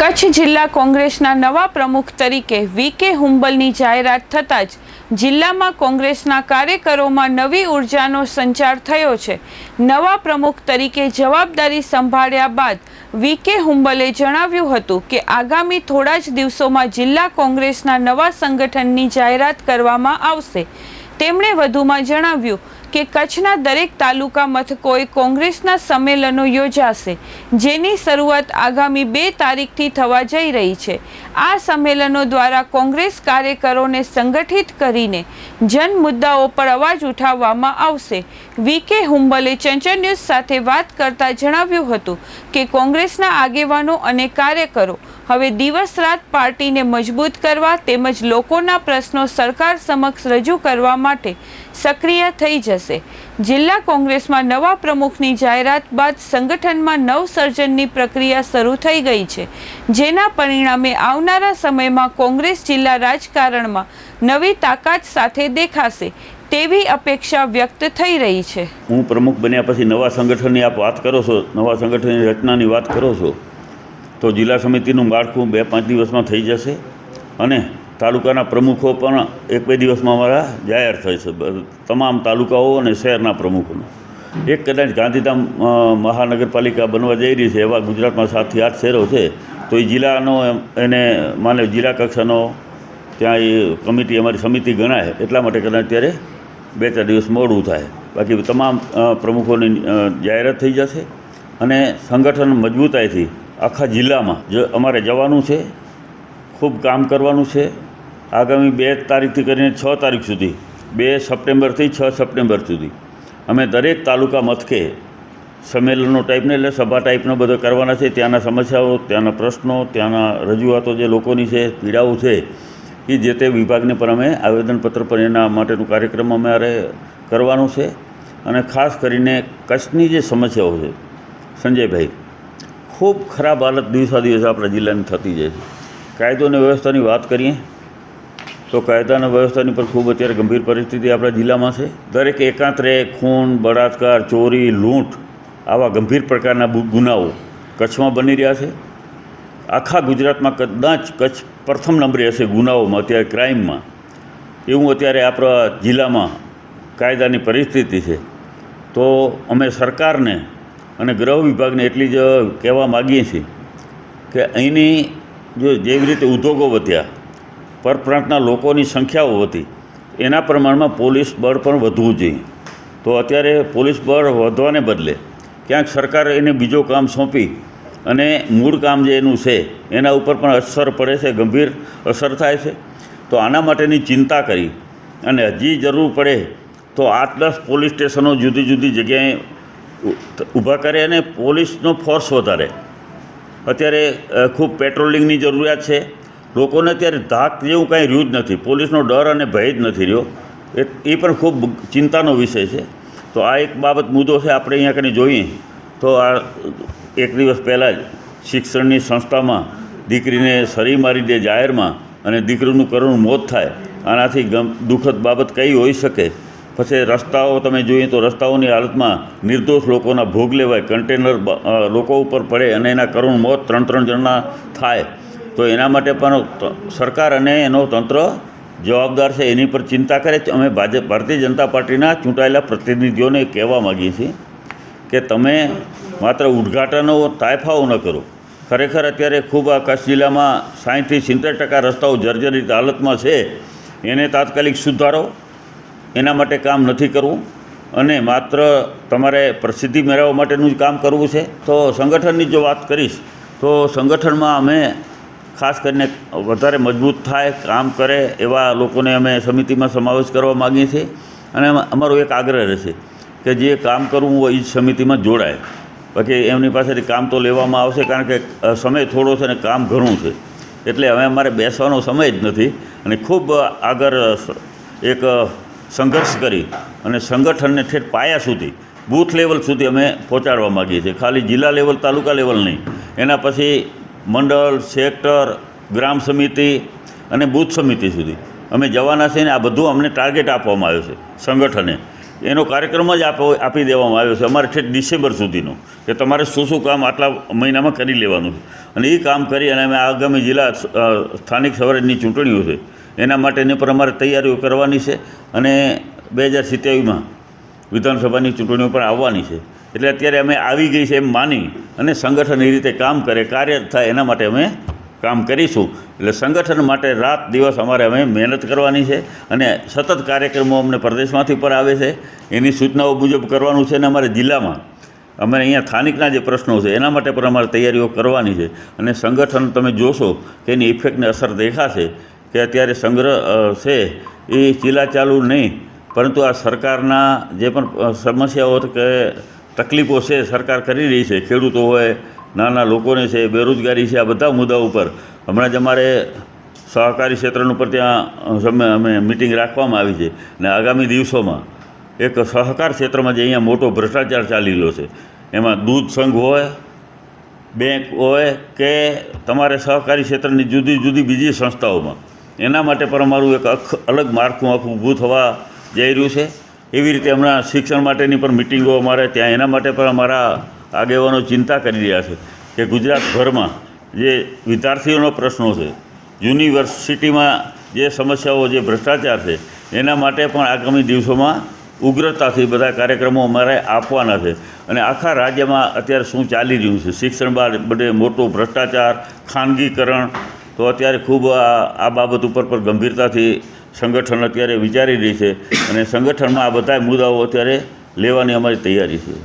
કચ્છ જિલ્લા કોંગ્રેસના નવા પ્રમુખ તરીકે વી કે હુંબલની જાહેરાત થતાં જ જિલ્લામાં કોંગ્રેસના કાર્યકરોમાં નવી ઉર્જાનો સંચાર થયો છે. નવા પ્રમુખ તરીકે જવાબદારી સંભાળ્યા બાદ વી કે હુંબલે જણાવ્યું હતું કે આગામી થોડા જ દિવસોમાં જિલ્લા કોંગ્રેસના નવા સંગઠનની જાહેરાત કરવામાં આવશે. તેમણે વધુમાં જણાવ્યું કે કચ્છના દરેક તાલુકા મથકોએ કોંગ્રેસના સંમેલનો યોજાશે, જેની શરૂઆત આગામી બે તારીખથી થવા જઈ રહી છે. આ સંમેલનો દ્વારા કોંગ્રેસ કાર્યકરોને સંગઠિત કરીને જન મુદ્દાઓ પર અવાજ ઉઠાવવામાં આવશે. વી કે હુંબલે ચંચળ ન્યૂઝ સાથે વાત કરતા જણાવ્યું હતું કે કોંગ્રેસના આગેવાનો અને કાર્યકરો હવે દિવસ રાત પાર્ટીને મજબૂત કરવા તેમજ લોકોના પ્રશ્નો સરકાર સમક્ષ રજૂ કરવા માટે સક્રિય થઈ જશે. જિલ્લા કોંગ્રેસમાં નવા પ્રમુખની જાહેરાત બાદ સંગઠનમાં નવસર્જનની પ્રક્રિયા શરૂ થઈ ગઈ છે. જેના પરિણામે આવનારા સમયમાં કોંગ્રેસ જિલ્લા રાજકારણમાં નવી તાકાત સાથે દેખાશે તેવી અપેક્ષા વ્યક્ત થઈ રહી છે. હું પ્રમુખ બન્યા પછી નવા સંગઠનની આપ વાત કરો છો, નવા સંગઠનની રચનાની વાત કરો છો તો જિલ્લા સમિતિનું માળખું બે પાંચ દિવસમાં થઈ જશે અને તાલુકાના પ્રમુખો પણ એક બે દિવસમાં અમારા જાહેર થશે. તમામ તાલુકાઓ અને શહેરના પ્રમુખોનો. એક કદાચ ગાંધીધામ મહાનગરપાલિકા બનવા જઈ રહી છે એવા ગુજરાતમાં સાતથી આઠ શહેરો છે, તો એ જિલ્લાનો એને માને જિલ્લા કક્ષાનો ત્યાં એ કમિટી અમારી સમિતિ ગણાય, એટલા માટે કદાચ ત્યારે બે ચાર દિવસ મોડું થાય. બાકી તમામ પ્રમુખોની જાહેરાત થઈ જશે અને સંગઠન મજબૂતાઈથી આખા જિલ્લામાં. જો અમારે જવાનું છે, ખૂબ કામ કરવાનું છે, આગામી બે તારીખથી કરીને છ તારીખ સુધી, બે સપ્ટેમ્બરથી છ સપ્ટેમ્બર સુધી. અમે દરેક તાલુકા મથકે સંમેલનો ટાઈપને એટલે સભા ટાઈપનો બધો કરવાના છે. ત્યાંના સમસ્યાઓ, ત્યાંના પ્રશ્નો, ત્યાંના રજૂઆતો જે લોકોની છે, પીડાઓ છે, એ જે તે વિભાગને પણ અમે આવેદનપત્ર પણ એના માટેનું કાર્યક્રમ અમારે કરવાનું છે. અને ખાસ કરીને કચ્છની જે સમસ્યાઓ છે, સંજયભાઈ ખૂબ ખરાબ હાલત દિવસા દિવસે આપણા જિલ્લાની થતી જાય છે. કાયદો અને વ્યવસ્થાની વાત કરીએ, તો કાયદા અને વ્યવસ્થાની પર ખૂબ અત્યારે ગંભીર પરિસ્થિતિ આપણા જિલ્લામાં છે. દરેક એકાંતરે ખૂન, બળાત્કાર, ચોરી, લૂંટ આવા ગંભીર પ્રકારના ગુનાઓ કચ્છમાં બની રહ્યા છે. આખા ગુજરાતમાં કદાચ કચ્છ પ્રથમ નંબરે હશે ગુનાઓમાં, અત્યારે ક્રાઇમમાં. એવું અત્યારે આપણા જિલ્લામાં કાયદાની પરિસ્થિતિ છે. તો અમે સરકારને અને ગૃહ વિભાગને એટલી જ કહેવા માગીએ છીએ કે અહીંની જો જેવી રીતે ઉદ્યોગો વધ્યા, પરપ્રાંતના લોકોની સંખ્યાઓ વધી, એના પ્રમાણમાં પોલીસ બળ પણ વધવું જોઈએ. તો અત્યારે પોલીસ બળ વધવાને બદલે ક્યાંક સરકારે એને બીજો કામ સોંપી અને મૂળ કામ જે એનું છે, એના ઉપર પણ અસર પડે છે, ગંભીર અસર થાય છે. તો આના માટેની ચિંતા કરી અને હજી જરૂર પડે તો આઠ દસ પોલીસ સ્ટેશનો જુદી જુદી જગ્યાએ ઊભા કરે અને પોલીસનો ફોર્સ વધારે. અત્યારે ખૂબ પેટ્રોલિંગની જરૂરિયાત છે. લોકોને અત્યારે ધાક જેવું કાંઈ રહ્યું જ નથી. પોલીસનો ડર અને ભય જ નથી રહ્યો. એ એ પણ ખૂબ ચિંતાનો વિષય છે. તો આ એક બાબત મુદ્દો છે, આપણે અહીંયા કને જોઈએ. તો આ એક દિવસ પહેલાં જ શિક્ષણની સંસ્થામાં દીકરીને સરી મારી દે જાહેરમાં અને દીકરીનું કરુણ મોત થાય. આનાથી ગમ, દુઃખદ બાબત કઈ હોઈ શકે? પછી રસ્તાઓ તમે જોઈએ તો રસ્તાઓની હાલતમાં નિર્દોષ લોકોના ભોગ લેવાય. કન્ટેનર લોકો ઉપર પડે અને એના કરુણ મોત ત્રણ ત્રણ જણના થાય. તો એના માટે પણ સરકાર અને એનો તંત્ર જવાબદાર છે. એની પર ચિંતા કરે અમે ભાજપ, ભારતીય જનતા પાર્ટીના ચૂંટાયેલા પ્રતિનિધિઓને કહેવા માગીએ છીએ કે તમે માત્ર ઉદ્ઘાટનો તાયફાઓ ન કરો. ખરેખર અત્યારે ખૂબ આ કચ્છ જિલ્લામાં સાહીઠથી સિત્તેર ટકા રસ્તાઓ જર્જરિત હાલતમાં છે. એને તાત્કાલિક સુધારો એના માટે કામ નથી કરવું અને માત્ર તમારે પ્રસિદ્ધિ મેળવવા માટેનું જ કામ કરવું છે. તો સંગઠનની જો વાત કરીશ, તો સંગઠનમાં અમે ખાસ કરીને વધારે મજબૂત થાય, કામ કરે એવા લોકોને અમે સમિતિમાં સમાવેશ કરવા માગીએ છીએ. અને અમા- અમારો એક આગ્રહ રહેશે કે જે કામ કરવું હોય એ જ સમિતિમાં જોડાય. બાકી એમની પાસેથી કામ તો લેવામાં આવશે કારણ કે સમય થોડો છે અને કામ ઘણું છે. એટલે હવે અમારે બેસવાનો સમય જ નથી અને ખૂબ આગળ એક સંઘર્ષ કરી અને સંગઠનને ઠેઠ પાયા સુધી, બૂથ લેવલ સુધી અમે પહોંચાડવા માગીએ છીએ. ખાલી જિલ્લા લેવલ, તાલુકા લેવલ નહીં. એના પછી મંડળ, સેક્ટર, ગ્રામ સમિતિ અને બૂથ સમિતિ સુધી. અમે જવાના છે ને આ બધું અમને ટાર્ગેટ આપવામાં આવ્યો છે સંગઠને. એનો કાર્યક્રમ જ આપો, આપી દેવામાં આવ્યો છે અમારે ઠેઠ ડિસેમ્બર સુધીનો, કે તમારે શું શું કામ આટલા મહિનામાં કરી લેવાનું છે. અને એ કામ કરી અને અમે આગામી જિલ્લા સ્થાનિક સ્વરાજની ચૂંટણીઓ છે એના માટેની પણ અમારે તૈયારીઓ કરવાની છે અને બે હજાર સિત્યાવીસમાં વિધાનસભાની ચૂંટણીઓ પણ આવવાની છે. એટલે અત્યારે અમે આવી ગઈ છે એમ માની અને સંગઠન એ રીતે કામ કરે, કાર્ય થાય એના માટે અમે કામ કરીશું. એટલે સંગઠન માટે રાત દિવસ અમારે અમે મહેનત કરવાની છે અને સતત કાર્યક્રમો અમને પ્રદેશમાંથી પણ આવે છે. એની સૂચનાઓ મુજબ કરવાનું છે અને અમારે જિલ્લામાં અમે અહીંયા સ્થાનિકના જે પ્રશ્નો છે એના માટે પણ અમારે તૈયારીઓ કરવાની છે. અને સંગઠન તમે જોશો કે એની ઇફેક્ટને અસર દેખાશે. કે અત્યારે સંગ્રહ છે, એ ચીલા ચાલુ નહીં. પરંતુ આ સરકારના જે પણ સમસ્યાઓ કે તકલીફો છે, સરકાર કરી રહી છે. ખેડૂતો હોય, નાના લોકોને છે, બેરોજગારી છે, આ બધા મુદ્દાઓ ઉપર. હમણાં જ અમારે સહકારી ક્ષેત્રનું પર ત્યાં અમે મિટિંગ રાખવામાં આવી છે. અને આગામી દિવસોમાં એક સહકાર ક્ષેત્રમાં જે અહીંયા મોટો ભ્રષ્ટાચાર ચાલેલો છે, એમાં દૂધ સંઘ હોય, બેંક હોય કે તમારે સહકારી ક્ષેત્રની જુદી જુદી બીજી સંસ્થાઓમાં. એના માટે પણ અમારું એક અખ અલગ માળખું આખું ઊભું થવા જઈ રહ્યું છે. એવી રીતે હમણાં શિક્ષણ માટેની પણ મિટિંગો અમારે ત્યાં એના માટે પણ અમારા આગેવાનો ચિંતા કરી રહ્યા છે કે ગુજરાતભરમાં જે વિદ્યાર્થીઓનો પ્રશ્નો છે, યુનિવર્સિટીમાં જે સમસ્યાઓ, જે ભ્રષ્ટાચાર છે, એના માટે પણ આગામી દિવસોમાં ઉગ્રતાથી બધા કાર્યક્રમો અમારે આપવાના છે. અને આખા રાજ્યમાં અત્યારે શું ચાલી રહ્યું છે? શિક્ષણ બાદ બધે મોટો ભ્રષ્ટાચાર, ખાનગીકરણ તો અત્યારે ખૂબ આ બાબત ઉપર પણ ગંભીરતાથી સંગઠન અત્યારે વિચારી રહી છે અને સંગઠનમાં આ બધા મુદ્દાઓ અત્યારે લેવાની અમારી તૈયારી છે.